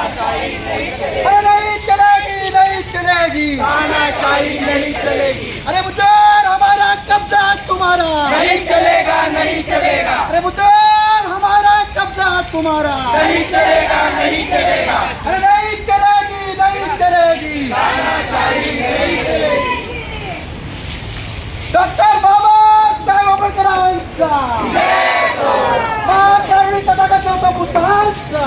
अरे नहीं चलेगी नहीं चलेगी। तानाशाही नहीं चलेगी। अरे बुद्धार हमारा कब्जा तुम्हारा। नहीं चलेगा नहीं चलेगा। अरे बुद्धार हमारा कब्जा तुम्हारा। नहीं चलेगा नहीं चलेगा। अरे नहीं चलेगी नहीं चलेगी। तानाशाही नहीं चलेगी। डॉक्टर तथागत बुद्धांचा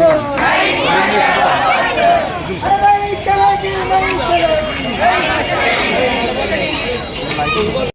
हक्काचं अरे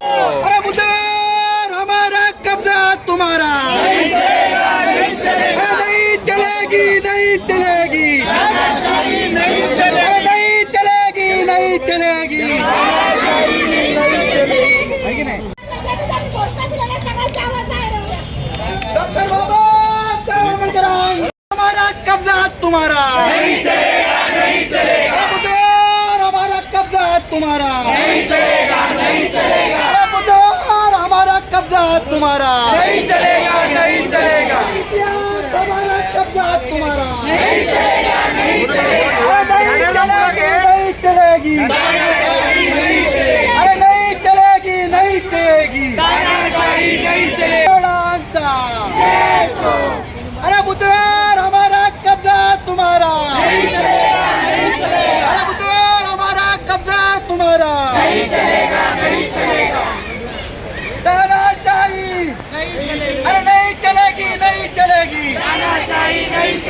तुम्हारा। नहीं चलेगा नहीं चलेगा। बुद्धार हमारा कब्जा तुम्हारा। नहीं चलेगा नहीं चलेगा। बुद्धार हमारा कब्जा तुम्हारा। नहीं चलेगा नहीं चलेगा। इतिहास हमारा कब्जा तुम्हारा। नहीं चलेगा नहीं चलेगा। नहीं चलेगी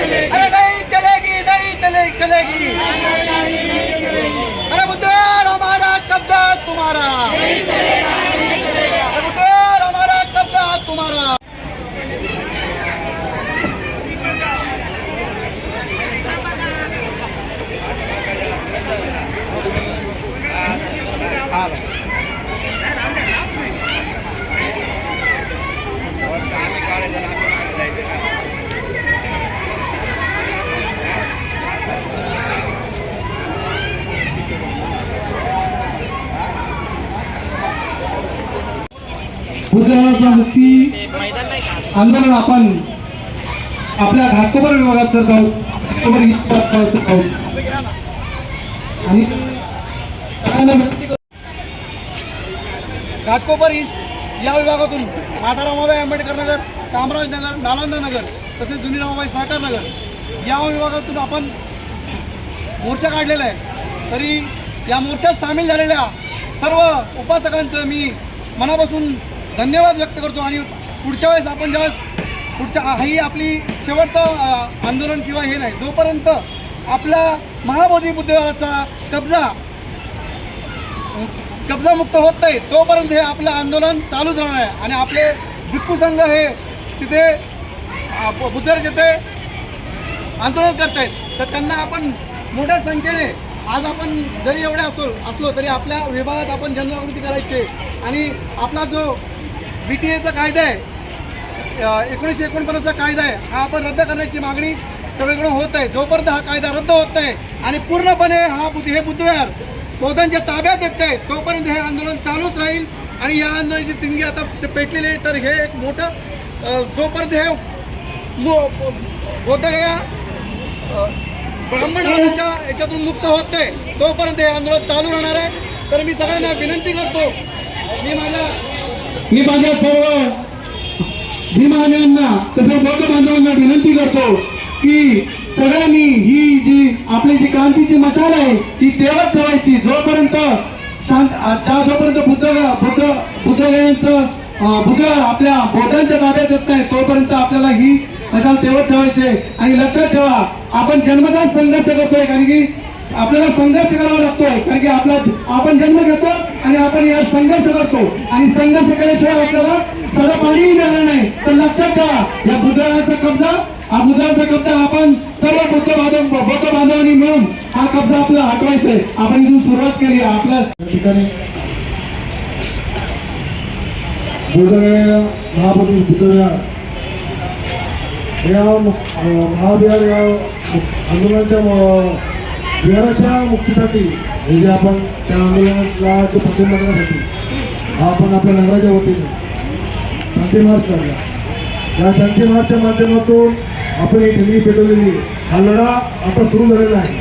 अरे नहीं चलेगी नहीं चले चलेगी। अरे बुद्धवार हमारा कब्जा तुम्हारा। नहीं चलेगा नहीं चलेगा। अरे बुद्धवार हमारा कब्जा तुम्हारा। बुद्धधर्माचा मुक्ती आंदोलन आपण आपल्या घाटकोपर विभागात करत आहोत. आणि घाटकोपर ईस्ट या विभागातून माता रामाबाई आंबेडकर नगर कामराज नगर नालंदा नगर तसेच जुनी रामाबाई साकार नगर या विभागातून आपण मोर्चा काढलेला आहे. तरी या मोर्चात सामील झालेल्या सर्व उपासकांचं मी मनापासून धन्यवाद व्यक्त करतो. आणि पुढच्या वेळेस आपण ज्यावेळेस पुढच्या ही आपली शेवटचं आंदोलन किंवा हे नाही जोपर्यंत आपला महाबोधी बुद्धिबळाचा कब्जा कब्जामुक्त होत नाही तोपर्यंत हे आपलं आंदोलन चालूच राहणार आहे आणि आपले भिक्खू संघ हे तिथे बुद्धर जिथे आंदोलन आहेत तर त्यांना आपण मोठ्या संख्येने आज आपण जरी एवढे असो असलो तरी आपल्या विभागात आपण जनजागृती करायची. आणि आपला जो बी टी एचा कायदा आहे. एकोणीसशे एकोणपन्नासचा कायदा आहे. हा आपण रद्द करण्याची मागणी सगळीकडे होत आहे. जोपर्यंत हा कायदा रद्द होत नाही आणि पूर्णपणे हा बुद्ध हे बुद्धविहार बौद्धांच्या ताब्यात येत आहे तोपर्यंत हे आंदोलन चालूच राहील. आणि या आंदोलनाची तिंगी आता पेटलेली आहे तर हे एक मोठं जोपर्यंत हे मो- बौद्धगया ब्राह्मण ब्राह्मणांच्या याच्यातून मुक्त होत नाही तोपर्यंत हे आंदोलन चालू राहणार आहे. तर मी सगळ्यांना विनंती करतो मी माझ्या मी माझ्या सर्व भीमान्यांना तसं बौद्ध बांधवांना विनंती करतो की सगळ्यांनी ही जी आपली जी क्रांतीची मशाल आहे ती तेवत ठेवायची. जोपर्यंत शांत जोपर्यंत बुद्ध बुद्ध बुद्धगयांचं बुद्ध आपल्या बौद्धांच्या ताब्यात येत नाही तोपर्यंत आपल्याला ही मशाल तेवत ठेवायची आणि लक्षात ठेवा आपण जन्मदान संघर्ष करतोय कारण की आपल्याला संघर्ष करावा लागतोय कारण की आपला आपण जन्म घेतो आणि आपण या संघर्ष करतो. आणि संघर्ष केल्याशिवाय आपल्याला सगळं पाणीही मिळणार नाही. तर लक्षात ठेवा या बुद्धाचा कब्जा हा बुद्धाचा कब्जा आपण सर्व बुद्ध बांधव बौद्ध बांधवांनी मिळून हा कब्जा आपल्याला हटवायचा आहे आपण इथून सुरुवात केली आपल्या ठिकाणी बोधगया महाबोधी बुद्धविहार या महाविहार या मु- आंदोलनाच्या म- मुक्तीसाठी म्हणजे आपण त्या आंदोलनाला तो पाठिंबा करण्यासाठी हा आपण आपल्या नगराच्या वतीने शांती मार्च काढला. या शांती मार्चच्या माध्यमातून आपण ही ठिणगी पेटवलेली हा लढा आता सुरू झालेला आहे.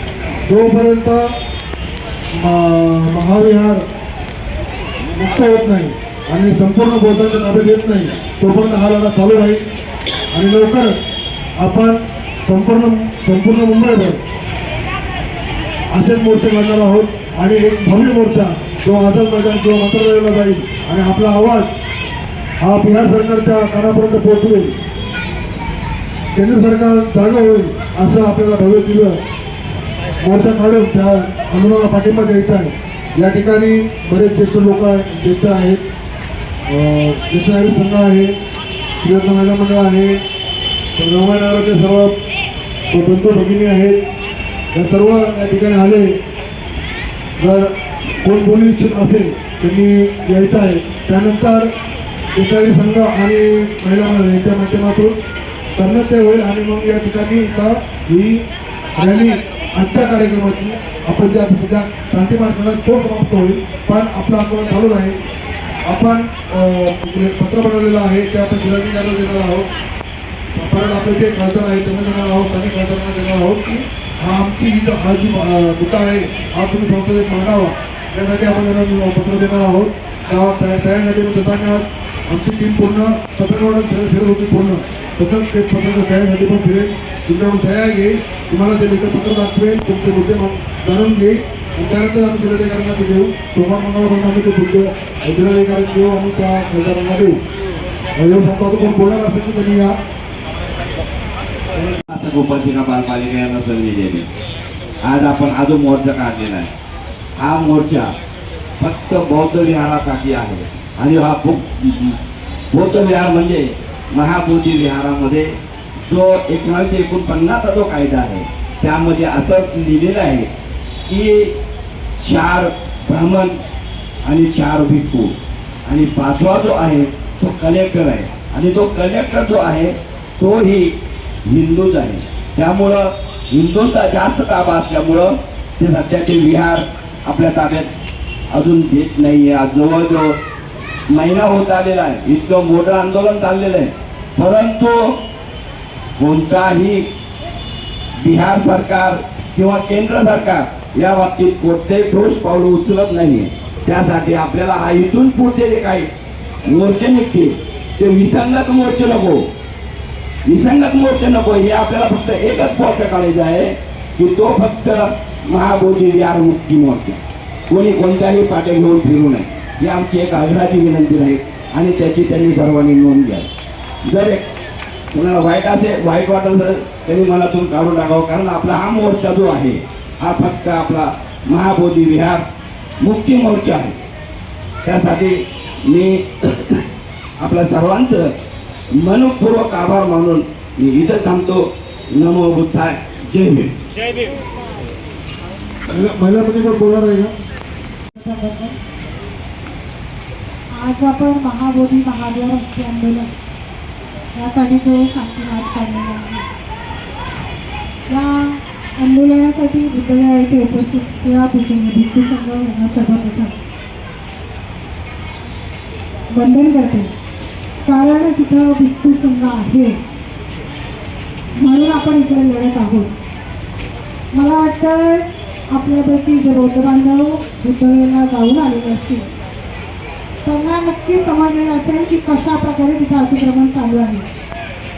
जोपर्यंत महाविहार मुक्त होत नाही आणि संपूर्ण बौद्धांच्या ताब्यात येत नाही तोपर्यंत हा लढा चालू राहील. आणि लवकरच आपण संपूर्ण संपूर्ण मुंबईभर असेच मोर्चे काढणार आहोत. आणि एक भव्य मोर्चा जो आझाद मैदान किंवा मंत्रालयाला जाईल. आणि आपला आवाज हा बिहार सरकारच्या कानापर्यंत पोहोचवेल. केंद्र सरकार जागा होईल असं आपल्याला भव्य दिव्य मोर्चा काढून त्या आंदोलनाला पाठिंबा द्यायचा आहे. या ठिकाणी बरेच ज्येष्ठ लोक आहेत ज्येष्ठ आहेत. ज्येष्ठ नागरिक संघ आहे प्रियंका महिला मंडळ आहे. नगराचे सर्व बंधू भगिनी आहेत. या सर्व या ठिकाणी आले. जर कोण बोलू इच्छित असेल त्यांनी यायचं आहे. त्यानंतर शेतकरी संघ आणि महिला मंडळ यांच्या माध्यमातून ते होईल आणि मग या ठिकाणी इथं ही रॅली आजच्या कार्यक्रमाची आपण जे आता सध्या शांती मार्गाला तो समाप्त होईल पण आपलं आंदोलन चालू राहील. आपण पत्र बनवलेलं आहे ते आपण जिल्हाधिकाऱ्याला देणार आहोत. परत आपले जे खासदार आहेत त्यांना देणार आहोत स्थानिक खासदारांना देणार आहोत की हा आमची ही हा जी मुद्दा आहे हा तुम्ही संसदेत मांडावा. त्यासाठी आपण त्यांना पत्र देणार आहोत. त्या सह्यासाठी मग जसं आम्ही आज आमची टीम पूर्ण. पत्रकारांना फिरत फिरत होती पूर्ण. तसंच ते पत्रकार सह्यासाठी पण फिरेल. तुमच्याकडून सह्या घेईल. तुम्हाला ते लेखन पत्र दाखवेल. तुमचे मुद्दे जाणून घेईल. आणि त्यानंतर आम्ही जिल्हाधिकाऱ्यांना ते देऊ. सोमवार मंगळवार आम्ही ते मुद्दे जिल्हाधिकाऱ्यांना देऊ आणि त्या खासदारांना देऊ. एवढं सांगतो कोण बोलणार असेल तर त्यांनी या. आता उपासिका बालपालिका यांना संधी दिली आज आपण हा जो मोर्चा काढलेला आहे. हा मोर्चा फक्त बौद्ध विहारासाठी आहे. आणि हा खूप बौद्ध विहार म्हणजे महाबोधी विहारामध्ये जो एकोणीसशे एकोणपन्नासचा जो कायदा आहे त्यामध्ये असं लिहिलेलं आहे की चार ब्राह्मण आणि चार भिक्खू. आणि पाचवा जो आहे तो कलेक्टर आहे. आणि तो कलेक्टर जो आहे तोही हिंदूच आहे. त्यामुळं हिंदूंचा जास्त ताबा असल्यामुळं ते सध्याचे विहार आपल्या ताब्यात अजून घेत नाही आहे आज जवळजवळ महिना होत आलेला आहे. इतकं मोठं आंदोलन चाललेलं आहे. परंतु कोणताही बिहार सरकार किंवा केंद्र सरकार या बाबतीत कोणतेही ठोस पाऊल उचलत नाही त्यासाठी आपल्याला हा इथून पुढचे जे काही मोर्चे निघतील ते विसंगत मोर्चे नको. विसंगत मोर्चे नको हे आपल्याला फक्त एकच मोर्चा काढायचा आहे की तो फक्त महाबोधी विहार मुक्ती मोर्चा. कोणी कोणत्याही पाट्या घेऊन फिरू नये. ही आमची एक आग्रहाची विनंती राहील आणि त्याची त्यांनी सर्वांनी नोंद घ्या जर एक कोणाला वाईट असेल वाईट वाटत असेल त्यांनी मनातून काढून टाकावं कारण आपला हा मोर्चा जो आहे हा फक्त आपला महाबोधी विहार मुक्ती मोर्चा आहे. त्यासाठी मी आपल्या सर्वांचं मनपूर्वक आभार मानून मी इथं थांबतो. नमो बुद्धाय. जय भीम. महिला महिलामध्ये कोण बोलणार आहे का? आज आपण महाबोधी महावीर मुक्ती आंदोलन. यासाठी जो शांती मार्च काढलेला आहे. या आंदोलनासाठी बुद्धगया येथे उपस्थित पूजन भिक्खू संघ यांना सर्वप्रथम वंदन करते. कारण तिथं भिक्खू संघ आहे. म्हणून आपण इकडे लढत आहोत. मला वाटतं आपल्यापैकी जे बौद्ध बांधव जाऊन आलेले असतील त्यांना नक्की समजलेलं असेल की कशा प्रकारे तिथं अतिक्रमण चालू आहे.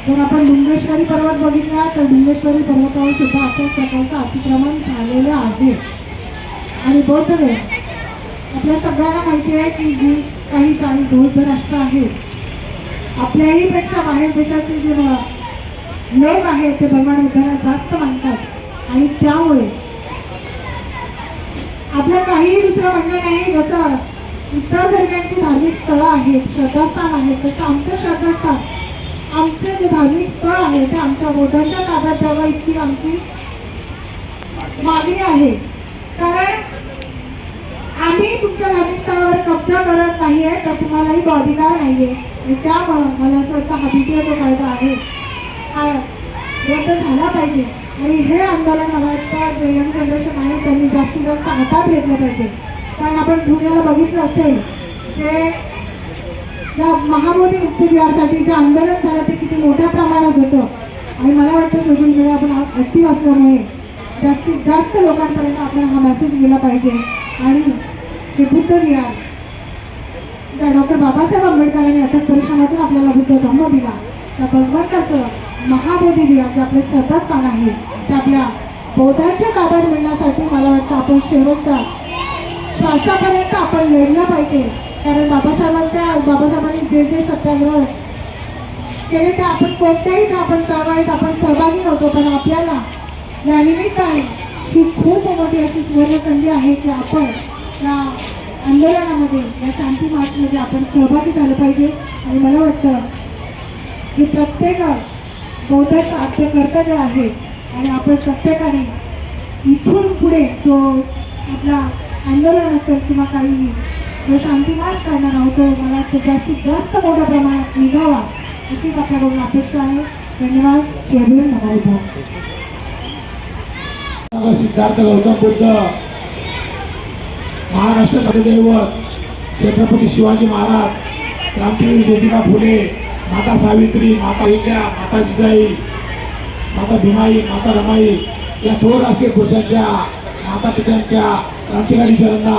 जर आपण डुंगेश्वरी पर्वत बघितला तर डुंगेश्वरी पर्वतावर सुद्धा अशाच प्रकारचं अतिक्रमण झालेलं आहे. आणि बौद्ध आपल्या सगळ्यांना माहिती आहे की जी काही चाळीस बौद्ध राष्ट्र आहेत आपल्याही पेक्षा बाहेर देशाचे जे लोक आहेत ते भगवान बुद्धाला जास्त मानतात. आणि त्यामुळे आपलं काहीही दुसरं म्हणणं नाही जसं इतर धर्मांची धार्मिक स्थळं आहेत श्रद्धास्थान आहेत तसं आमचं श्रद्धास्थान आमचे जे धार्मिक स्थळ आहे ते आमच्या बोधांच्या ताब्यात द्यावं इतकी आमची मागणी आहे. कारण आम्ही तुमच्या धार्मिक स्थळावर कब्जा करत नाही आहे तर तुम्हालाही तो अधिकार नाही आहे आणि त्यामुळं मला असं वाटतं हा द्वितीय जो कायदा आहे. हा रद्द झाला पाहिजे. आणि हे आंदोलन मला वाटतं जे यंग जनरेशन आहे त्यांनी जास्तीत जास्त हातात घेतलं पाहिजे. कारण आपण पुण्याला बघितलं असेल जे या महाबोधी मुक्तिविहारसाठी जे आंदोलन झालं ते किती मोठ्या प्रमाणात होतं. आणि मला वाटतं सोशल मीडिया आपण ॲक्टिव्ह असल्यामुळे जास्तीत जास्त लोकांपर्यंत आपण हा मेसेज गेला पाहिजे. आणि हे बुद्ध विहार डॉक्टर बाबासाहेब आंबेडकरांनी अथक परिश्रमातून आपल्याला बुद्ध धम्म दिला. त्या भगवंताचं महाबोधी दिला जे आपलं श्रद्धास्थान आहे ते आपल्या बौद्धांच्या ताब्यात मिळण्यासाठी मला वाटतं आपण शेवटच्या श्वासापर्यंत आपण लढलं पाहिजे. कारण बाबासाहेबांच्या बाबासाहेबांनी जे जे सत्याग्रह केले ते आपण कोणत्याही त्या आपण चळवळीत आपण सहभागी नव्हतो पण आपल्याला या निमित्ताने ही खूप मोठी अशी सुवर्ण संधी आहे की आपण या आंदोलनामध्ये या शांती मार्चमध्ये आपण सहभागी झालं पाहिजे. आणि मला वाटतं की प्रत्येक बौद्धाचा आपलं कर्तव्य आहे. आणि आपण प्रत्येकाने इथून पुढे जो आपला आंदोलन असेल किंवा काही जो शांती मार्च करणार आहोत तो मला वाटतं जास्तीत जास्त मोठ्या प्रमाणात निघावा अशीच आपल्याकडून अपेक्षा आहे. धन्यवाद. जय भीम. नमो सिद्धार्थ गौतम बुद्ध. महाराष्ट्र दैवत छत्रपती शिवाजी महाराज क्रांतीवीर ज्योतिबा फुले माता सावित्री माता विद्या माता जिजाई माता भीमाई माता रमाई या थोर राष्ट्रीय पुरुषांच्या माता पित्यांच्या क्रांतिकारी शरणा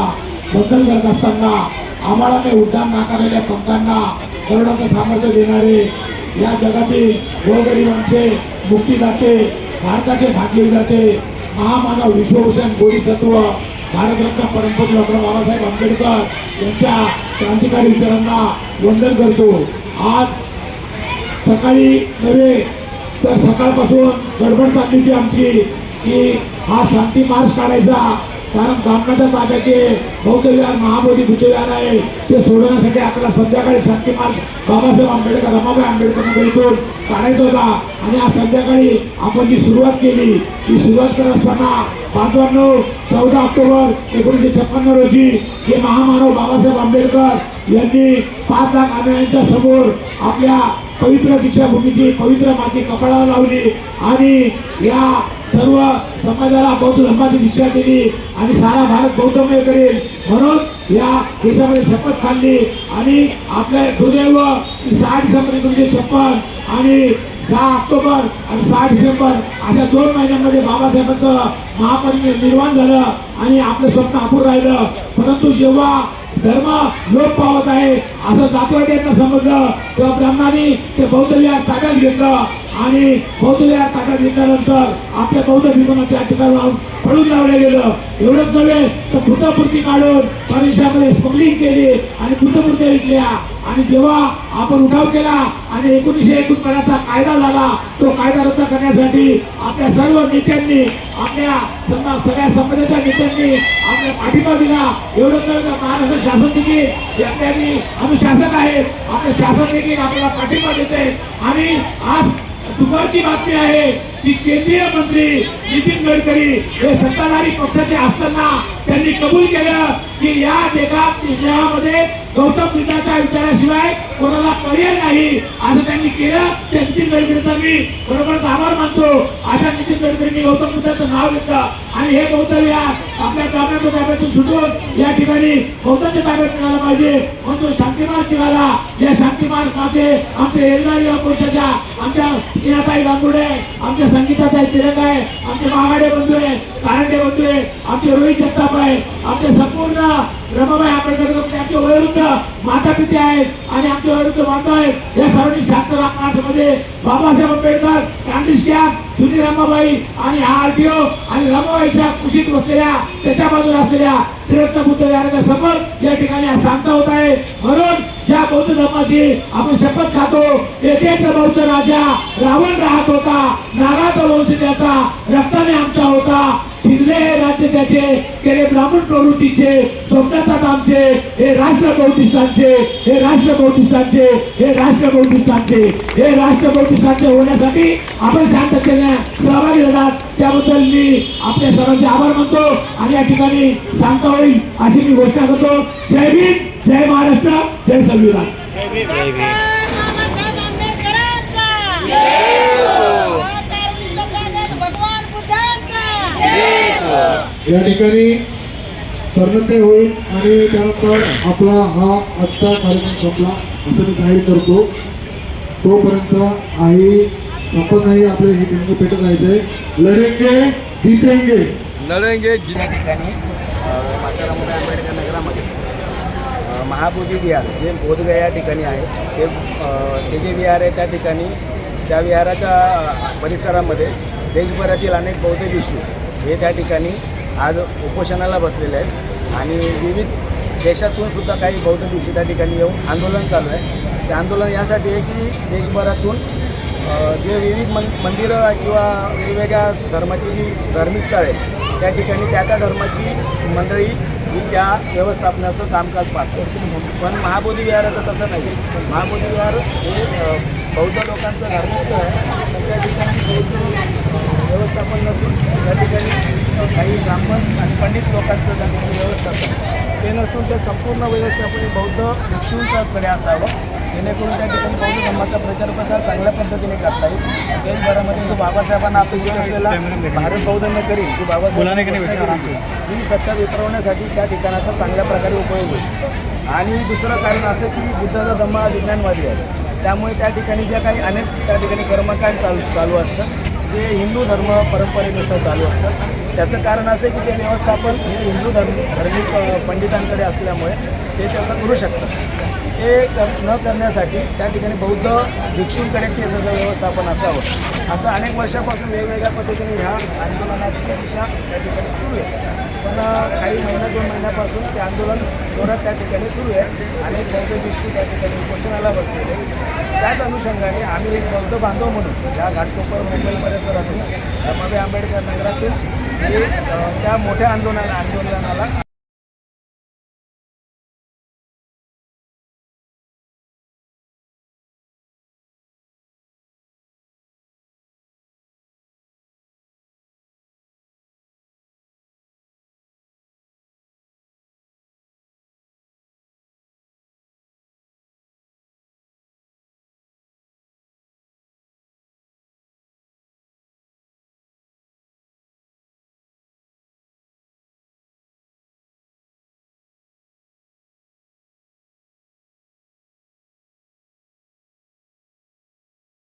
बदल करत असताना आम्हालाने उड्डाण नाकारलेल्या पंखांना करोडाचं सामर्थ्य देणारे या जगातील गोरगरिबांचे मुक्तीदाते भारताचे भाग्य जाते महामानव विश्वभूषण बोधिसत्व भारतरत्न परमपूज्य डॉक्टर बाबासाहेब आंबेडकर यांच्या क्रांतिकारी विचारांना वंदन करतो. आज सकाळी नव्हे तर सकाळपासून गडबड चालली होती आमची की हा शांती मार्च काढायचा. कारण कामनाच्या ताब्याचे बौद्धविहार महाबोधी बुद्ध आहे. ते सोडवण्यासाठी आपल्याला संध्याकाळी शांती मार्च बाबासाहेब आंबेडकर रमाबाई आंबेडकर नगर इथून काढायचा होता. आणि आज संध्याकाळी आपण जी सुरुवात केली ती सुरुवात करत असताना बांधवांनो चौदा ऑक्टोबर एकोणीसशे छप्पन्न रोजी हे महामानव बाबासाहेब आंबेडकर यांनी पाच लाख अनुयायांच्या समोर आपल्या पवित्र दीक्षाभूमीची पवित्र माती कपाळावर लावली. आणि या सर्व समाजाला बौद्ध धर्माची दिशा दिली आणि सारा भारत बौद्धमय करेल. म्हणून या देशामध्ये शपथ खाल्ली आणि आपल्या दुर्दैव सहा डिसेंबर एकोणीसशे छप्पन आणि सहा ऑक्टोबर आणि सहा डिसेंबर अशा दोन महिन्यांमध्ये बाबासाहेबांचं महापरिनिर्वाण झालं आणि आपलं स्वप्न अपूर राहिलं. परंतु जेव्हा धर्म लोप पावत आहे असं जातवाद्यांना समजलं तेव्हा ब्रह्मानी ते बौद्ध विहार ताब्यात घेतलं. आणि बौद्ध विहार ताब्यात घेतल्यानंतर आपल्या बौद्ध भिमांना त्या ठिकाणी पळून लावलं गेलं एवढंच नव्हे तर भूतपूर्ती काढून परिसरामध्ये स्मगलिंग केली आणि भूतपूर्त्या विकल्या आणि जेव्हा आपण उठाव केला आणि एकोणीसशे एकोणपन्नासचा कायदा झाला तो कायदा रद्द करण्यासाठी आपल्या सर्व नेत्यांनी आपल्या समा सगळ्या समाजाच्या नेत्यांनी आपल्या पाठिंबा दिला. एवढंच नव्हे तर महाराष्ट्र शासन देखील आपल्यानी आम्ही शासक आहे आपलं शासन देखील आपल्याला पाठिंबा देते आणि आज दुपारची बातमी आहे की केंद्रीय मंत्री नितीन गडकरी हे सत्ताधारी पक्षाचे असताना त्यांनी कबूल केलं की या देशात देशामध्ये गौतम बुद्धाच्या विचाराशिवाय कोणाला पर्याय नाही. असं त्यांनी केलं. ते नितीन गडकरीचा मी बरोबर आभार मानतो. अशा नितीन गडकरींनी गौतम बुद्धाचं नाव घेतलं. आणि हे बौद्ध या आपल्या ताब्याच्या ताब्यातून सुटून या ठिकाणी बौद्धाच्या ताब्यात मिळालं पाहिजे. म्हणून तो शांतीमार्ग निघाला या शांतीमार्गमध्ये आमच्या एल्गार युवा मोर्चाच्या आमच्या स्नेहाताई गांगुडे आमच्या संगीताताई तिरंग आहे आमचे मागाडे बंधू आहे कारंडे बंधू आहे आमचे रोहित जगताप आहे. आमचे संपूर्ण रमाबाई आंबेडकर आमचे वयोवृद्ध माता पिते आहेत आणि आमचे वयोवृद्ध माता आहेत. या सर्वांनी शांत मध्ये बाबासाहेब आंबेडकर काँग्रेस कॅम्प सुनील रमाबाई आणि आर टी ओ आणि रमाबाईच्या कुशीत बसलेल्या त्याच्या बाजूला असलेल्या त्रिरत्न बुद्ध विहाराच्या समोर या ठिकाणी शांत होत आहे. म्हणून ज्या बौद्ध धर्माची आपण शपथ खातो येथेच बौद्ध राजा रावण राहत होता. नागाचा वंश त्याचा रक्ताने आमचा होता. छिरले हे राज्य त्याचे केले ब्राह्मण प्रवृत्तीचे स्वप्नाचा कामचे हे राष्ट्र बौद्धिस्तांचे हे राष्ट्र बौद्धिस्तांचे हे राष्ट्र बौद्धिस्तांचे हे राष्ट्र बौद्धिस्तांचे होण्यासाठी आपण शांततेने सहभागी झालात त्याबद्दल मी आपल्या सर्वांचे आभार मानतो आणि या ठिकाणी सांगता होईल अशी मी घोषणा करतो. जय भीम जय महाराष्ट्र जय संविधान या ठिकाणी सर्णते होईल आणि त्यानंतर आपला हा आजचा कार्यक्रम संपला असं मी जाहीर करतो. तोपर्यंत आई संपत नाही आपले हे दिंग पेटत राहायचंय लढेंगे जितेंगे. लढेंगे या ठिकाणी मातारामोरे आंबेडकर नगरामध्ये महाबोधी विहार जे बोधगया या ठिकाणी आहे ते ते जे विहार आहे त्या ठिकाणी त्या विहाराच्या परिसरामध्ये देशभरातील अनेक बौद्ध भिक्षू हे त्या ठिकाणी आज उपोषणाला बसलेले आहेत. आणि विविध देशातून सुद्धा काही बौद्ध दिवशी त्या ठिकाणी येऊन आंदोलन चालू आहे. ते आंदोलन यासाठी आहे की देशभरातून जे विविध मं मंदिरं किंवा वेगवेगळ्या धर्माची जी धार्मिक स्थळ आहेत त्या ठिकाणी त्या त्या धर्माची मंडळी ही त्या व्यवस्थापनाचं कामकाज पाहतो पण महाबोधी विहाराचं तसं नाही. महाबोधी विहार हे बौद्ध लोकांचं धार्मिक स्थळ आहे. त्या ठिकाणी व्यवस्थापन नसून त्या ठिकाणी काही ब्राह्मण आणि पंडित लोकांचं त्या ठिकाणी व्यवस्थापन. ते नसून ते संपूर्ण व्यवस्थापन बौद्ध भिक्षूंच्याकडे असावं. जेणेकरून त्या ठिकाणी बौद्ध धर्माचा प्रचार प्रसार चांगल्या पद्धतीने करता येईल. देशभरामध्ये जो बाबासाहेबांना अपेक्षित असलेला भारत बौद्ध करील की बाबासाहेब ही सत्ता वितरवण्यासाठी त्या ठिकाणाचा चांगल्या प्रकारे उपयोग होईल. आणि दुसरं कारण असं की बुद्धाचा धम्म हा विज्ञानवादी आहे. त्यामुळे त्या ठिकाणी ज्या काही अनेक त्या ठिकाणी कर्मकांड चालू चालू असतं जे हिंदू धर्म परंपरेनुसार चालू असतं. त्याचं कारण असं की ते व्यवस्थापन हे हिंदू धर्म धार्मिक पंडितांकडे असल्यामुळे ते त्याचं करू शकतात. ते कर न करण्यासाठी त्या ठिकाणी बौद्ध भिक्षूंकडे ते सगळं व्यवस्थापन असावं. असं अनेक वर्षापासून वेगवेगळ्या पद्धतीने ह्या आंदोलनाची दिशा त्या ठिकाणी सुरू आहे. पण काही महिना दोन महिन्यापासून ते आंदोलन जोरात त्या ठिकाणी सुरू आहे आणि बौद्ध दिवशी त्या ठिकाणी उपोषणाला बसलेले त्याच अनुषंगाने आम्ही एक बौद्ध बांधव म्हणून या घाटकोपर मुंबई परिसरातून रमाबाई आंबेडकर नगरातून त्या मोठ्या आंदोलन आंदोलनाला